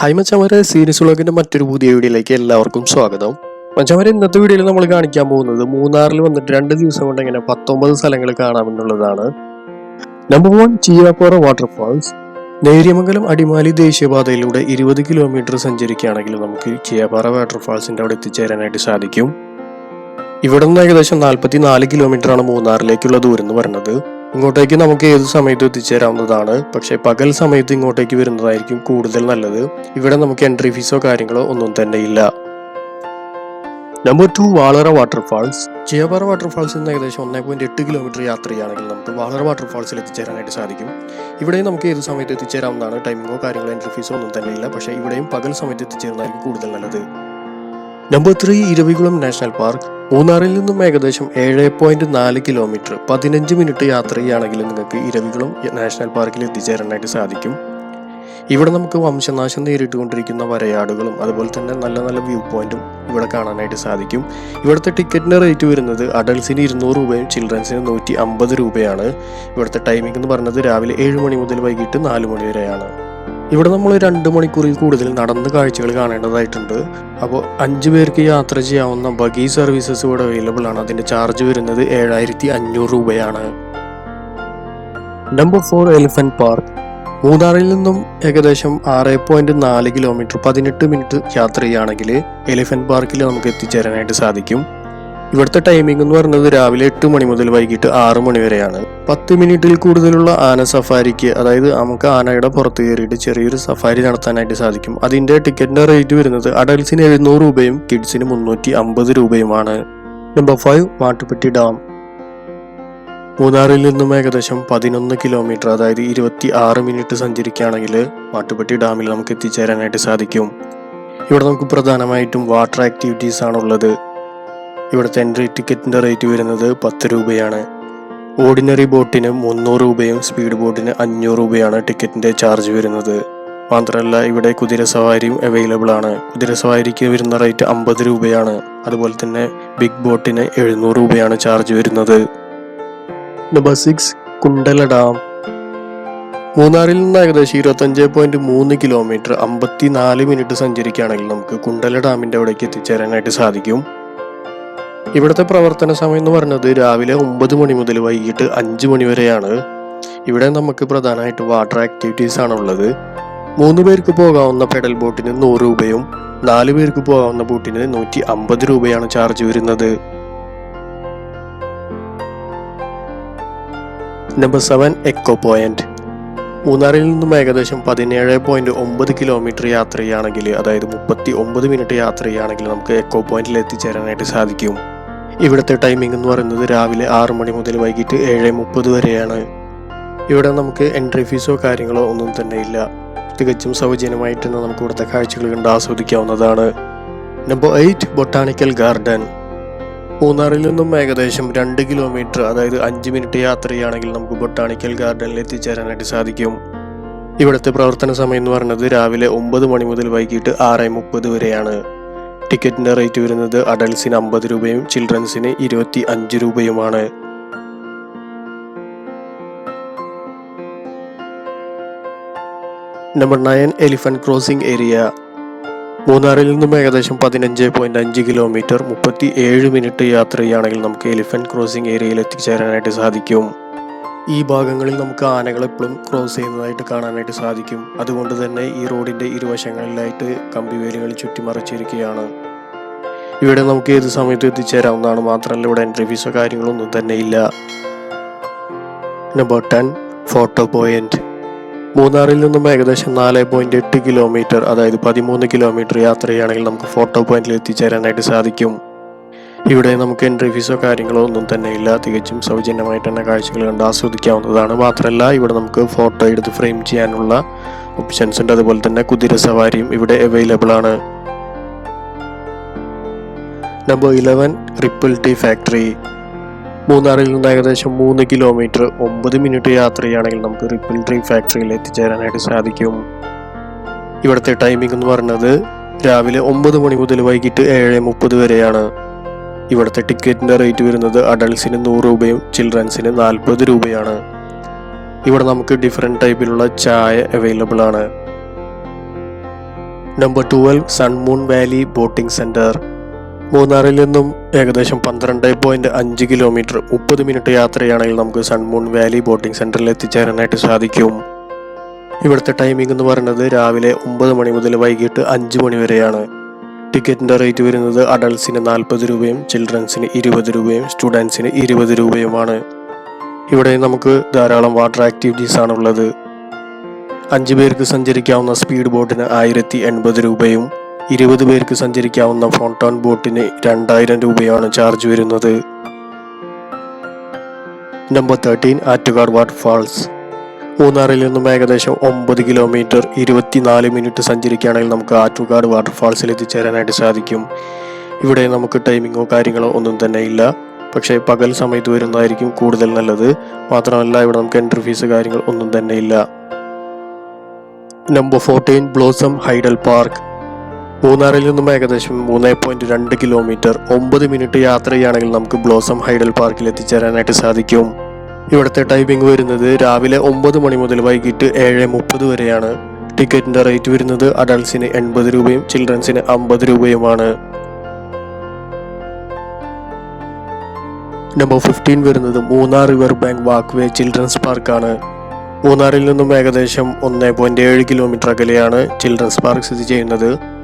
Hi മച്ചാമരെ series വ്ളോഗിന്റെ മറ്റൊരു പുതിയ വീഡിയോയിലേക്ക് എല്ലാവർക്കും സ്വാഗതം. മച്ചാമരെ ഇന്നത്തെ വീഡിയോയിൽ നമ്മൾ കാണിക്കാൻ പോകുന്നത് മൂന്നാറിൽ വന്നിട്ട് രണ്ട് ദിവസം കൊണ്ട് ഇങ്ങനെ പത്തൊമ്പത് സ്ഥലങ്ങൾ കാണാമെന്നുള്ളതാണ്. Number one Cheeyappara waterfalls Neriyamangalam Adimali ദേശീയപാതയിലൂടെ ഇരുപത് കിലോമീറ്റർ സഞ്ചരിക്കുകയാണെങ്കിൽ നമുക്ക് ചീയാപ്പാറ വാട്ടർഫാൾസിന്റെ അവിടെ എത്തിച്ചേരാനായിട്ട് സാധിക്കും. ഇവിടെ നിന്ന് ഏകദേശം നാൽപ്പത്തി നാല് കിലോമീറ്റർ ആണ് മൂന്നാറിലേക്കുള്ള ദൂരം എന്ന് പറയുന്നത്. ഇങ്ങോട്ടേക്ക് നമുക്ക് ഏത് സമയത്തും എത്തിച്ചേരാവുന്നതാണ്. പക്ഷേ പകൽ സമയത്ത് ഇങ്ങോട്ടേക്ക് വരുന്നതായിരിക്കും കൂടുതൽ നല്ലത്. ഇവിടെ നമുക്ക് എൻട്രി ഫീസോ കാര്യങ്ങളോ ഒന്നും തന്നെ ഇല്ല. Number two Valara waterfalls Cheeyappara വാട്ടർഫാൾസിൽ നിന്ന് ഏകദേശം ഒന്നേ പോയിന്റ് എട്ട് കിലോമീറ്റർ യാത്ര ചെയ്യുകയാണെങ്കിൽ നമുക്ക് വാളറ വാട്ടർഫാൾസിൽ എത്തിച്ചേരാനായിട്ട് സാധിക്കും. ഇവിടെയും നമുക്ക് ഏത് സമയത്ത് എത്തിച്ചേരാവുന്നതാണ്. ടൈമിങ്ങോ കാര്യങ്ങളോ എൻട്രി ഫീസോ ഒന്നും തന്നെ ഇല്ല. പക്ഷേ ഇവിടെയും പകൽ സമയത്ത് എത്തിച്ചേരുന്നതായിരിക്കും കൂടുതൽ നല്ലത്. Number three Eravikulam national park മൂന്നാറിൽ നിന്നും ഏകദേശം ഏഴ് പോയിന്റ് നാല് കിലോമീറ്റർ പതിനഞ്ച് മിനിറ്റ് യാത്ര ചെയ്യുകയാണെങ്കിൽ നിങ്ങൾക്ക് ഇരവികുളം നാഷണൽ പാർക്കിൽ എത്തിച്ചേരാനായിട്ട് സാധിക്കും. ഇവിടെ നമുക്ക് വംശനാശം നേരിട്ടുകൊണ്ടിരിക്കുന്ന വരയാടുകളും അതുപോലെ തന്നെ നല്ല നല്ല വ്യൂ പോയിന്റും ഇവിടെ കാണാനായിട്ട് സാധിക്കും. ഇവിടുത്തെ ടിക്കറ്റിന്റെ റേറ്റ് വരുന്നത് അഡൾട്ട്സിന് ഇരുന്നൂറ് രൂപയും ചിൽഡ്രൻസിന് നൂറ്റി അമ്പത് രൂപയാണ്. ഇവിടുത്തെ ടൈമിംഗ് എന്ന് പറഞ്ഞത് രാവിലെ ഏഴ് മണി മുതൽ വൈകിട്ട് നാല് മണി വരെയാണ്. ഇവിടെ നമ്മൾ രണ്ട് മണിക്കൂറിൽ കൂടുതൽ നടന്ന് കാഴ്ചകൾ കാണേണ്ടതായിട്ടുണ്ട്. അപ്പോൾ അഞ്ച് പേർക്ക് യാത്ര ചെയ്യാവുന്ന ബഗി സർവീസസ് ഇവിടെ അവൈലബിൾ ആണ്. അതിന്റെ ചാർജ് വരുന്നത് ഏഴായിരത്തി അഞ്ഞൂറ് രൂപയാണ്. നമ്പർ ഫോർ എലിഫന്റ് പാർക്ക് മൂന്നാറിൽ നിന്നും ഏകദേശം ആറ് പോയിന്റ് നാല് കിലോമീറ്റർ പതിനെട്ട് മിനിറ്റ് യാത്ര ചെയ്യുകയാണെങ്കിൽ എലിഫന്റ് പാർക്കിൽ നമുക്ക് എത്തിച്ചേരാനായിട്ട് സാധിക്കും. ഇവിടുത്തെ ടൈമിംഗ് എന്ന് പറയുന്നത് രാവിലെ എട്ട് മണി മുതൽ വൈകിട്ട് ആറ് മണി വരെയാണ്. പത്ത് മിനിറ്റിൽ കൂടുതലുള്ള ആന സഫാരിക്ക് അതായത് നമുക്ക് ആനയുടെ പുറത്ത് കയറിയിട്ട് ചെറിയൊരു സഫാരി നടത്താനായിട്ട് സാധിക്കും. അതിന്റെ ടിക്കറ്റിന്റെ റേറ്റ് വരുന്നത് അഡൽസിന് എഴുന്നൂറ് രൂപയും കിഡ്സിന് മുന്നൂറ്റി അമ്പത് രൂപയുമാണ്. നമ്പർ ഫൈവ് മാട്ടുപ്പെട്ടി ഡാം മൂന്നാറിൽ നിന്നും ഏകദേശം പതിനൊന്ന് കിലോമീറ്റർ അതായത് ഇരുപത്തി ആറ് മിനിറ്റ് സഞ്ചരിക്കുകയാണെങ്കിൽ മാട്ടുപ്പെട്ടി ഡാമിൽ നമുക്ക് എത്തിച്ചേരാനായിട്ട് സാധിക്കും. ഇവിടെ നമുക്ക് പ്രധാനമായിട്ടും വാട്ടർ ആക്ടിവിറ്റീസ് ആണുള്ളത്. ഇവിടുത്തെ എൻട്രി ടിക്കറ്റിന്റെ റേറ്റ് വരുന്നത് പത്ത് രൂപയാണ്. ഓർഡിനറി ബോട്ടിന് മുന്നൂറ് രൂപയും സ്പീഡ് ബോട്ടിന് അഞ്ഞൂറ് രൂപയാണ് ടിക്കറ്റിന്റെ ചാർജ് വരുന്നത്. മാത്രമല്ല ഇവിടെ കുതിര സവാരിയും അവൈലബിൾ ആണ്. കുതിര സവാരിക്ക് വരുന്ന റേറ്റ് അമ്പത് രൂപയാണ്. അതുപോലെ തന്നെ ബിഗ് ബോട്ടിന് എഴുന്നൂറ് രൂപയാണ് ചാർജ് വരുന്നത്. Number six Kundala dam. മൂന്നാറിൽ നിന്ന് ഏകദേശം ഇരുപത്തഞ്ച് പോയിന്റ് മൂന്ന് കിലോമീറ്റർ അമ്പത്തി നാല് മിനിറ്റ് സഞ്ചരിക്കുകയാണെങ്കിൽ നമുക്ക് കുണ്ടല ഡാമിന്റെ അവിടേക്ക് എത്തിച്ചേരാനായിട്ട് സാധിക്കും. ഇവിടുത്തെ പ്രവർത്തന സമയം എന്ന് പറയുന്നത് രാവിലെ ഒമ്പത് മണി മുതൽ വൈകിട്ട് അഞ്ച് മണി വരെയാണ്. ഇവിടെ നമുക്ക് പ്രധാനമായിട്ട് വാട്ടർ ആക്ടിവിറ്റീസ് ആണ് ഉള്ളത്. മൂന്ന് പേർക്ക് പോകാവുന്ന പെഡൽ ബോട്ടിന് നൂറ് രൂപയും നാല് പേർക്ക് പോകാവുന്ന ബോട്ടിന് നൂറ്റി അമ്പത് രൂപയാണ് ചാർജ് വരുന്നത്. നമ്പർ സെവൻ എക്കോ പോയിന്റ് മൂന്നാറിൽ നിന്നും ഏകദേശം പതിനേഴ് പോയിന്റ് ഒമ്പത് കിലോമീറ്റർ യാത്ര ചെയ്യുകയാണെങ്കിൽ അതായത് മുപ്പത്തി ഒമ്പത് മിനിറ്റ് യാത്ര ചെയ്യുകയാണെങ്കിൽ നമുക്ക് എക്കോ പോയിന്റിൽ എത്തിച്ചേരാനായിട്ട് സാധിക്കും. ഇവിടുത്തെ ടൈമിംഗ് എന്ന് പറയുന്നത് രാവിലെ ആറ് മണി മുതൽ വൈകിട്ട് ഏഴ് മുപ്പത് വരെയാണ്. ഇവിടെ നമുക്ക് എൻട്രി ഫീസോ കാര്യങ്ങളോ ഒന്നും തന്നെ ഇല്ല. തികച്ചും സൗജന്യമായിട്ട് നമുക്ക് ഇവിടുത്തെ കാഴ്ചകൾ കണ്ട് ആസ്വദിക്കാവുന്നതാണ്. നമ്പർ എയ്റ്റ് ബൊട്ടാണിക്കൽ ഗാർഡൻ മൂന്നാറിൽ നിന്നും ഏകദേശം രണ്ട് കിലോമീറ്റർ അതായത് അഞ്ച് മിനിറ്റ് യാത്രയാണെങ്കിൽ നമുക്ക് ബൊട്ടാണിക്കൽ ഗാർഡനിൽ എത്തിച്ചേരാനായിട്ട് സാധിക്കും. ഇവിടുത്തെ പ്രവർത്തന സമയം എന്ന് പറയുന്നത് രാവിലെ ഒമ്പത് മണി മുതൽ വൈകിട്ട് ആറ് മുപ്പത് വരെയാണ്. ടിക്കറ്റിന്റെ റേറ്റ് വരുന്നത് അഡൽസിന് അമ്പത് രൂപയും ചിൽഡ്രൻസിന് ഇരുപത്തി അഞ്ച് രൂപയുമാണ്. Number nine elephant crossing area. മൂന്നാറിൽ നിന്നും ഏകദേശം പതിനഞ്ച് പോയിന്റ് അഞ്ച് കിലോമീറ്റർ മുപ്പത്തി ഏഴ് മിനിറ്റ് യാത്ര ചെയ്യുകയാണെങ്കിൽ നമുക്ക് എലിഫന്റ് ക്രോസിംഗ് ഏരിയയിൽ എത്തിച്ചേരാനായിട്ട് സാധിക്കും. ഈ ഭാഗങ്ങളിൽ നമുക്ക് ആനകൾ എപ്പോഴും ക്രോസ് ചെയ്യുന്നതായിട്ട് കാണാനായിട്ട് സാധിക്കും. അതുകൊണ്ട് തന്നെ ഈ റോഡിന്റെ ഇരുവശങ്ങളിലായിട്ട് കമ്പിവേലികൾ ചുറ്റിമറിച്ചിരിക്കുകയാണ്. ഇവിടെ നമുക്ക് ഏത് സമയത്ത് എത്തിച്ചേരാവുന്നതാണ് മാത്രമല്ല ഇവിടെ എൻട്രി ഫീസോ കാര്യങ്ങളൊന്നും തന്നെ ഇല്ല നമ്പർ ടെൻ ഫോട്ടോ പോയിന്റ് മൂന്നാറിൽ നിന്നും ഏകദേശം നാല് പോയിന്റ് എട്ട് കിലോമീറ്റർ അതായത് പതിമൂന്ന് കിലോമീറ്റർ യാത്ര ചെയ്യുകയാണെങ്കിൽ നമുക്ക് ഫോട്ടോ പോയിന്റിൽ എത്തിച്ചേരാനായിട്ട് സാധിക്കും. ഇവിടെ നമുക്ക് എൻട്രി ഫീസോ കാര്യങ്ങളോ ഒന്നും തന്നെ ഇല്ല. തികച്ചും സൗജന്യമായിട്ട് തന്നെ കാഴ്ചകൾ കണ്ട് ആസ്വദിക്കാവുന്നതാണ്. മാത്രമല്ല ഇവിടെ നമുക്ക് ഫോട്ടോ എടുത്ത് ഫ്രെയിം ചെയ്യാനുള്ള ഓപ്ഷൻസ് ഉണ്ട്. അതുപോലെ തന്നെ കുതിര സവാരിയും ഇവിടെ അവൈലബിൾ ആണ്. Number eleven ripple tea factory മൂന്നാറിൽ നിന്ന് ഏകദേശം മൂന്ന് കിലോമീറ്റർ ഒമ്പത് മിനിറ്റ് യാത്രയാണെങ്കിൽ നമുക്ക് റിപ്പിൾ ട്രീ ഫാക്ടറിയിൽ എത്തിച്ചേരാനായിട്ട് സാധിക്കും. ഇവിടുത്തെ ടൈമിംഗ് എന്ന് പറയുന്നത് രാവിലെ ഒമ്പത് മണി മുതൽ വൈകിട്ട് ഏഴ് മുപ്പത് വരെയാണ്. ഇവിടുത്തെ ടിക്കറ്റിന്റെ റേറ്റ് വരുന്നത് അഡൾട്ട്സിന് നൂറ് രൂപയും ചിൽഡ്രൻസിന് നാൽപ്പത് രൂപയാണ്. ഇവിടെ നമുക്ക് ഡിഫറെന്റ് ടൈപ്പിലുള്ള ചായ അവൈലബിൾ ആണ്. Number twelve sun moon valley boating centre മൂന്നാറിൽ നിന്നും ഏകദേശം പന്ത്രണ്ട് പോയിന്റ് അഞ്ച് കിലോമീറ്റർ മുപ്പത് മിനിറ്റ് യാത്രയാണെങ്കിൽ നമുക്ക് സൺമൂൺ വാലി ബോട്ടിംഗ് സെന്ററിൽ എത്തിച്ചേരാനായിട്ട് സാധിക്കും. ഇവിടുത്തെ ടൈമിംഗ് എന്ന് പറയുന്നത് രാവിലെ ഒമ്പത് മണി മുതൽ വൈകിട്ട് അഞ്ച് മണി വരെയാണ്. ടിക്കറ്റിന്റെ റേറ്റ് വരുന്നത് അഡൾട്ട്സിന് നാൽപ്പത് രൂപയും ചിൽഡ്രൻസിന് ഇരുപത് രൂപയും സ്റ്റുഡൻസിന് ഇരുപത് രൂപയുമാണ്. ഇവിടെ നമുക്ക് ധാരാളം വാട്ടർ ആക്ടിവിറ്റീസ് ആണ് ഉള്ളത് അഞ്ച് പേർക്ക് സഞ്ചരിക്കാവുന്ന സ്പീഡ് ബോട്ടിന് ആയിരത്തി എൺപത് രൂപയും ഇരുപത് പേർക്ക് സഞ്ചരിക്കാവുന്ന ഫോണ്ടോൺ ബോട്ടിന് രണ്ടായിരം രൂപയാണ് ചാർജ് വരുന്നത്. നമ്പർ തേർട്ടീൻ ആറ്റുകാട് വാട്ടർഫാൾസ് മൂന്നാറിൽ നിന്നും ഏകദേശം ഒമ്പത് കിലോമീറ്റർ ഇരുപത്തിനാല് മിനിറ്റ് സഞ്ചരിക്കുകയാണെങ്കിൽ നമുക്ക് ആറ്റുകാട് വാട്ടർഫാൾസിൽ എത്തിച്ചേരാനായിട്ട് സാധിക്കും. ഇവിടെ നമുക്ക് ടൈമിങ്ങോ കാര്യങ്ങളോ ഒന്നും തന്നെ ഇല്ല. പക്ഷേ പകൽ സമയത്ത് വരുന്നതായിരിക്കും കൂടുതൽ നല്ലത്. മാത്രമല്ല ഇവിടെ നമുക്ക് എൻട്രി ഫീസ് കാര്യങ്ങൾ ഒന്നും തന്നെ ഇല്ല. Number fourteen blossom hydel park മൂന്നാറിൽ നിന്നും ഏകദേശം മൂന്ന് പോയിന്റ് രണ്ട് കിലോമീറ്റർ ഒമ്പത് മിനിറ്റ് യാത്രയാണെങ്കിൽ നമുക്ക് ബ്ലോസം ഹൈഡൽ പാർക്കിൽ എത്തിച്ചേരാനായിട്ട് സാധിക്കും. ഇവിടുത്തെ ടൈമിംഗ് വരുന്നത് രാവിലെ ഒമ്പത് മണി മുതൽ വൈകിട്ട് ഏഴ് മുപ്പത് വരെയാണ്. ടിക്കറ്റിന്റെ റേറ്റ് വരുന്നത് അഡൾട്ട്സിന് എൺപത് രൂപയും ചിൽഡ്രൻസിന് അമ്പത് രൂപയുമാണ്. നമ്പർ ഫിഫ്റ്റീൻ വരുന്നത് Munnar river bank walkway children's പാർക്കാണ് മൂന്നാറിൽ നിന്നും ഏകദേശം ഒന്ന് പോയിന്റ് ഏഴ് കിലോമീറ്റർ അകലെയാണ് ചിൽഡ്രൻസ് പാർക്ക് സ്ഥിതി ചെയ്യുന്നത്.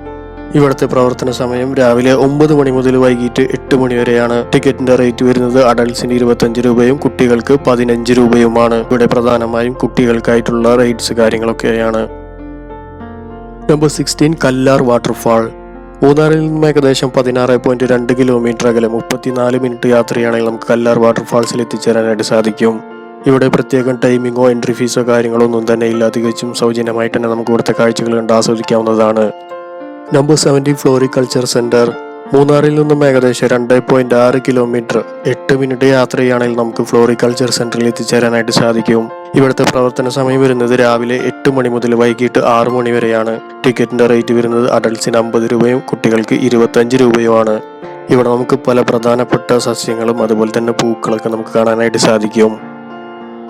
ഇവിടുത്തെ പ്രവർത്തന സമയം രാവിലെ ഒമ്പത് മണി മുതൽ വൈകിട്ട് എട്ട് മണി വരെയാണ്. ടിക്കറ്റിന്റെ റേറ്റ് വരുന്നത് അഡൾട്ട്സിന് ഇരുപത്തഞ്ച് രൂപയും കുട്ടികൾക്ക് പതിനഞ്ച് രൂപയുമാണ്. ഇവിടെ പ്രധാനമായും കുട്ടികൾക്കായിട്ടുള്ള റേറ്റ്സ് കാര്യങ്ങളൊക്കെയാണ്. Number sixteen Kallar waterfall. മൂന്നാറിൽ നിന്നും ഏകദേശം പതിനാറ് പോയിന്റ് രണ്ട് കിലോമീറ്റർ അകലെ മുപ്പത്തിനാല് മിനിറ്റ് യാത്രയാണെങ്കിൽ നമുക്ക് കല്ലാർ വാട്ടർഫാൾസിൽ എത്തിച്ചേരാനായിട്ട് സാധിക്കും. ഇവിടെ പ്രത്യേകം ടൈമിങ്ങോ എൻട്രി ഫീസോ കാര്യങ്ങളോ ഒന്നും തന്നെ ഇല്ല തികച്ചും സൗജന്യമായിട്ട് തന്നെ നമുക്ക് ഇവിടുത്തെ കാഴ്ചകൾ കണ്ട് ആസ്വദിക്കാവുന്നതാണ്. നമ്പർ സെവന്റി ഫ്ലോറിക്കൾച്ചർ സെന്റർ മൂന്നാറിൽ നിന്നും ഏകദേശം രണ്ട് പോയിന്റ് ആറ് കിലോമീറ്റർ. എട്ട് മിനിറ്റ് യാത്രയാണെങ്കിൽ നമുക്ക് ഫ്ലോറിക്കൾച്ചർ സെന്ററിൽ എത്തിച്ചേരാനായിട്ട് സാധിക്കും. ഇവിടുത്തെ പ്രവർത്തന സമയം വരുന്നത് രാവിലെ എട്ട് മണി മുതൽ വൈകിട്ട് ആറ് മണി വരെയാണ്. ടിക്കറ്റിന്റെ റേറ്റ് വരുന്നത് അഡൾട്ട്സിന് അമ്പത് രൂപയും കുട്ടികൾക്ക് ഇരുപത്തഞ്ച് രൂപയുമാണ്. ഇവിടെ നമുക്ക് പല പ്രധാനപ്പെട്ട സസ്യങ്ങളും അതുപോലെ തന്നെ പൂക്കളൊക്കെ നമുക്ക് കാണാനായിട്ട് സാധിക്കും.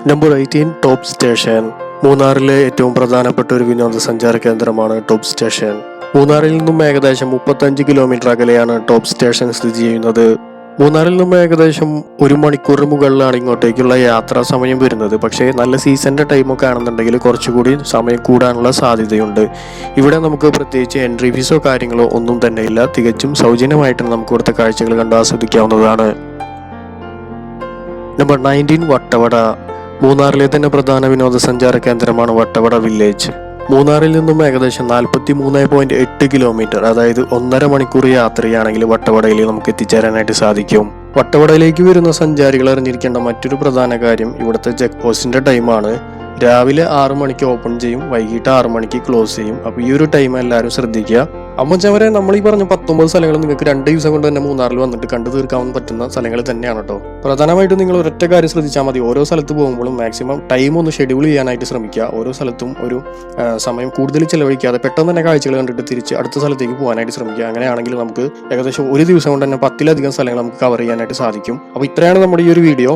Number eighteen top station. മൂന്നാറിലെ ഏറ്റവും പ്രധാനപ്പെട്ട ഒരു വിനോദസഞ്ചാര കേന്ദ്രമാണ് ടോപ്പ് സ്റ്റേഷൻ. മൂന്നാറിൽ നിന്നും ഏകദേശം മുപ്പത്തഞ്ച് കിലോമീറ്റർ അകലെയാണ് ടോപ്പ് സ്റ്റേഷൻ സ്ഥിതി ചെയ്യുന്നത്. മൂന്നാറിൽ നിന്നും ഏകദേശം ഒരു മണിക്കൂറിന് മുകളിലാണ് ഇങ്ങോട്ടേക്കുള്ള യാത്രാ സമയം വരുന്നത്. പക്ഷേ നല്ല സീസണിന്റെ ടൈമൊക്കെ ആണെന്നുണ്ടെങ്കിൽ കുറച്ചുകൂടി സമയം കൂടാനുള്ള സാധ്യതയുണ്ട്. ഇവിടെ നമുക്ക് പ്രത്യേകിച്ച് എൻട്രി ഫീസോ കാര്യങ്ങളോ ഒന്നും തന്നെ ഇല്ല. തികച്ചും സൗജന്യമായിട്ട് നമുക്ക് ഇവിടുത്തെ കാഴ്ചകൾ കണ്ട് ആസ്വദിക്കാവുന്നതാണ്. Number nineteen Vattavada. മൂന്നാറിലെ തന്നെ പ്രധാന വിനോദസഞ്ചാര കേന്ദ്രമാണ് വട്ടവട വില്ലേജ് മൂന്നാറിൽ നിന്നും ഏകദേശം നാൽപ്പത്തി മൂന്ന് പോയിന്റ് എട്ട് കിലോമീറ്റർ അതായത് ഒന്നര മണിക്കൂർ യാത്രയാണെങ്കിൽ വട്ടവടയിൽ നമുക്ക് എത്തിച്ചേരാനായിട്ട് സാധിക്കും. വട്ടവടയിലേക്ക് വരുന്ന സഞ്ചാരികൾ അറിഞ്ഞിരിക്കേണ്ട മറ്റൊരു പ്രധാന കാര്യം ഇവിടുത്തെ ചെക്ക് പോസ്റ്റിന്റെ ടൈമാണ് രാവിലെ ആറു മണിക്ക് ഓപ്പൺ ചെയ്യും വൈകിട്ട് ആറു മണിക്ക് ക്ലോസ് ചെയ്യും. അപ്പോൾ ഈ ഒരു ടൈം എല്ലാവരും ശ്രദ്ധിക്കുക. അമ്മച്ചവരെ നമ്മൾ ഈ പറഞ്ഞ പത്തൊമ്പത് സ്ഥലങ്ങൾ നിങ്ങൾക്ക് രണ്ട് ദിവസം കൊണ്ട് തന്നെ മൂന്നാറിൽ വന്നിട്ട് കണ്ടു തീർക്കാൻ പറ്റുന്ന സ്ഥലങ്ങൾ തന്നെയാണ് കേട്ടോ. പ്രധാനമായിട്ടും നിങ്ങൾ ഒരൊറ്റ കാര്യം ശ്രദ്ധിച്ചാൽ മതി. ഓരോ സ്ഥലത്ത് പോകുമ്പോഴും മാക്സിമം ടൈം ഒന്ന് ഷെഡ്യൂൾ ചെയ്യാനായിട്ട് ശ്രമിക്കുക. ഓരോ സ്ഥലത്തും ഒരു സമയം കൂടുതൽ ചിലവഴിക്കാതെ പെട്ടെന്ന് തന്നെ കാഴ്ചകൾ കണ്ടിട്ട് തിരിച്ച് അടുത്ത സ്ഥലത്തേക്ക് പോകാനായിട്ട് ശ്രമിക്കുക. അങ്ങനെയാണെങ്കിൽ നമുക്ക് ഏകദേശം ഒരു ദിവസം കൊണ്ട് തന്നെ പത്തിലധികം സ്ഥലങ്ങൾ നമുക്ക് കവർ ചെയ്യാനായിട്ട് സാധിക്കും. അപ്പോൾ ഇത്രയാണ് നമ്മുടെ ഈ ഒരു വീഡിയോ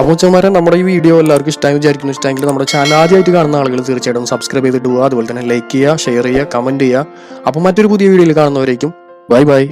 അപ്പോൾ ചുമരെ നമ്മുടെ ഈ വീഡിയോ എല്ലാവർക്കും ഇഷ്ടമായി വിചാരിക്കുന്നു. ഇഷ്ടമെങ്കിൽ നമ്മുടെ ചാനൽ ആദ്യമായിട്ട് കാണുന്ന ആളുകൾ തീർച്ചയായിട്ടും സബ്സ്ക്രൈബ് ചെയ്തിട്ട് അതുപോലെ തന്നെ ലൈക്ക് ചെയ്യുക ഷെയർ ചെയ്യുക കമന്റ് ചെയ്യുക. അപ്പോൾ മറ്റൊരു പുതിയ വീഡിയോയിൽ കാണുന്നവരേക്കും ബൈ ബൈ